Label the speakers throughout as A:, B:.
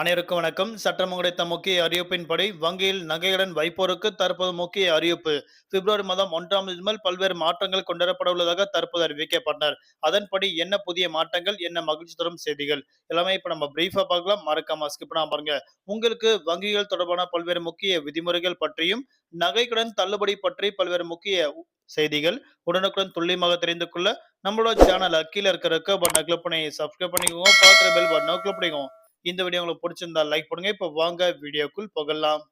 A: அனைவருக்கும் வணக்கம். சட்டம் கிடைத்த முக்கிய அறிவிப்பின்படி வங்கியில் நகையுடன் வைப்போருக்கு தற்போது முக்கிய அறிவிப்பு. பிப்ரவரி மாதம் ஒன்றாம் தேதி முதல் பல்வேறு மாற்றங்கள் கொண்டுவரப்பட உள்ளதாக தற்போது அறிவிக்கப்பட்டனர். அதன்படி என்ன புதிய மாற்றங்கள் என்ன மகிழ்ச்சி தரும் செய்திகள் எல்லாமே இப்ப நம்ம பிரீஃபா பார்க்கலாம். மறக்காம ஸ்கிப் பண்ணாம பாருங்க. உங்களுக்கு வங்கிகள் தொடர்பான பல்வேறு முக்கிய விதிமுறைகள் பற்றியும் நகைக்குடன் தள்ளுபடி பற்றி பல்வேறு முக்கிய செய்திகள் உடனுக்குடன் துல்லியமாக தெரிந்து கொள்ள நம்மளோட சேனல் கீழே இருக்க பட்டனை கிளிக் பண்ணி சப்ஸ்கிரைப் பண்ணிக்கோங்க. பக்கத்துல பெல் பட்டனை கிளிக் பண்ணிக்கோங்க. இந்த வீடியோ உங்களுக்கு பிடிச்சிருந்தா லைக் பண்ணுங்க இப்போ வாங்க வீடியோக்குள் போகலாம்.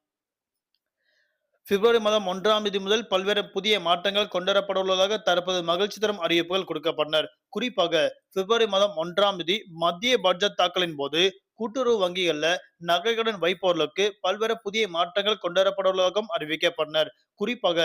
A: பிப்ரவரி மாதம் ஒன்றாம் தேதி முதல் பல்வேறு புதிய மாற்றங்கள் கொண்டுவரப்பட உள்ளதாக தற்போது மகிழ்ச்சி தரும் அறிவிப்புகள் கொடுக்கப்பட்டனர். குறிப்பாக பிப்ரவரி மாதம் ஒன்றாம் தேதி மத்திய பட்ஜெட் தாக்கலின் போது கூட்டுறவு வங்கிகள்ல நகைக்கடன் வைப்பவர்களுக்கு பல்வேறு புதிய மாற்றங்கள் கொண்டுவரப்பட உள்ளதாகவும் அறிவிக்கப்பட்டனர். குறிப்பாக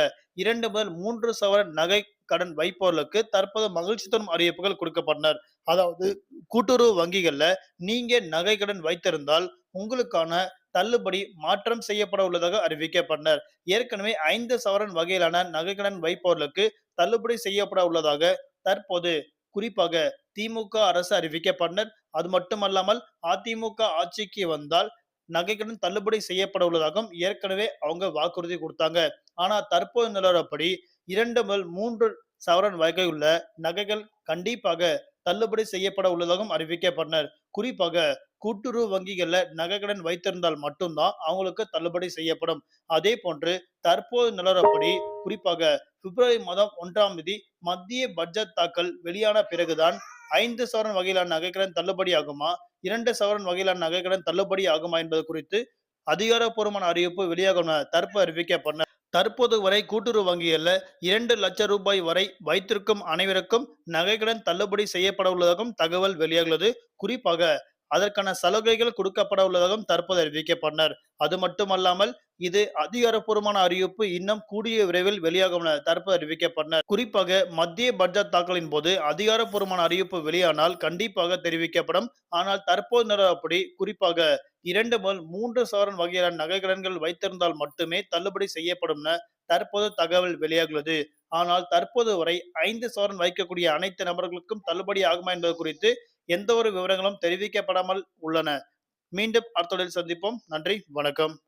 A: இரண்டு முதல் மூன்று சவரன் நகை கடன் வைப்பவர்களுக்கு தற்போது மகிழ்ச்சி தரும் அறிவிப்புகள் கொடுக்கப்பட்டனர். அதாவது கூட்டுறவு வங்கிகள்ல நீங்க நகை கடன் வைத்திருந்தால் உங்களுக்கான தள்ளுபடி மாற்றம் செய்யப்பட உள்ளதாக அறிவிக்கப்பட்டனர். ஏற்கனவே ஐந்து சவரன் வகையிலான நகைக்கடன் வைப்பவர்களுக்கு தள்ளுபடி செய்யப்பட உள்ளதாக தற்போது குறிப்பாக திமுக அரசு அறிவிக்கப்பட்டனர். அது மட்டுமல்லாமல் அதிமுக ஆட்சிக்கு வந்தால் நகைக்கடன் தள்ளுபடி செய்யப்பட உள்ளதாகவும் ஏற்கனவே அவங்க வாக்குறுதி கொடுத்தாங்க. ஆனா தற்போது நிலவரப்படி இரண்டு முதல் மூன்று சவரன் வகை உள்ள நகைகள் கண்டிப்பாக தள்ளுபடி செய்யப்பட உள்ளதாகவும் அறிவிக்கப்பட்டனர். குறிப்பாக கூட்டுறவு வங்கிகள்ல நகைக்கடன் வைத்திருந்தால் மட்டும்தான் அவங்களுக்கு தள்ளுபடி செய்யப்படும். அதே போன்று தற்போது நிலவரப்படி குறிப்பாக பிப்ரவரி மாதம் ஒன்றாம் தேதி மத்திய பட்ஜெட் தாக்கல் வெளியான பிறகுதான் ஐந்து சவரன் வகையிலான நகைக்கடன் தள்ளுபடி ஆகுமா? இரண்டு சவரன் வகையிலான நகைக்கடன் தள்ளுபடி ஆகுமா என்பது குறித்து அதிகாரப்பூர்வமான அறிவிப்பு வெளியாகும் தற்போது அறிவிக்கப்பட்டனர் தற்போது வரை கூட்டுறவு வங்கிகளில் இரண்டு லட்சம் ரூபாய் வரை வைத்திருக்கும் அனைவருக்கும் நகைக்கடன் தள்ளுபடி செய்யப்பட உள்ளதாகவும் தகவல் வெளியாகுள்ளது குறிப்பாக அதற்கான சலுகைகள் கொடுக்கப்பட உள்ளதாகவும் தற்போது அறிவிக்கப்பட்டனர். அது மட்டுமல்லாமல் இது அதிகாரப்பூர்வமான அறிவிப்பு இன்னும் கூடிய விரைவில் வெளியாகும் என தற்போது அறிவிக்கப்பட்டனர். குறிப்பாக மத்திய பட்ஜெட் தாக்கலின் போது அதிகாரப்பூர்வமான அறிவிப்பு வெளியானால் கண்டிப்பாக தெரிவிக்கப்படும். ஆனால் தற்போது நிலவரப்படி குறிப்பாக இரண்டு முதல் மூன்று சவரன் வகையிலான நகைக்கடன்கள் வைத்திருந்தால் மட்டுமே தள்ளுபடி செய்யப்படும் என தற்போது தகவல் வெளியாகுள்ளது ஆனால் தற்போது வரை ஐந்து சவரன் வைக்கக்கூடிய அனைத்து நபர்களுக்கும் தள்ளுபடி ஆகுமா என்பது குறித்து எந்த ஒரு விவரங்களும் தெரிவிக்கப்படாமல் உள்ளன. மீண்டும் அடுத்த சந்திப்போம். நன்றி. வணக்கம்.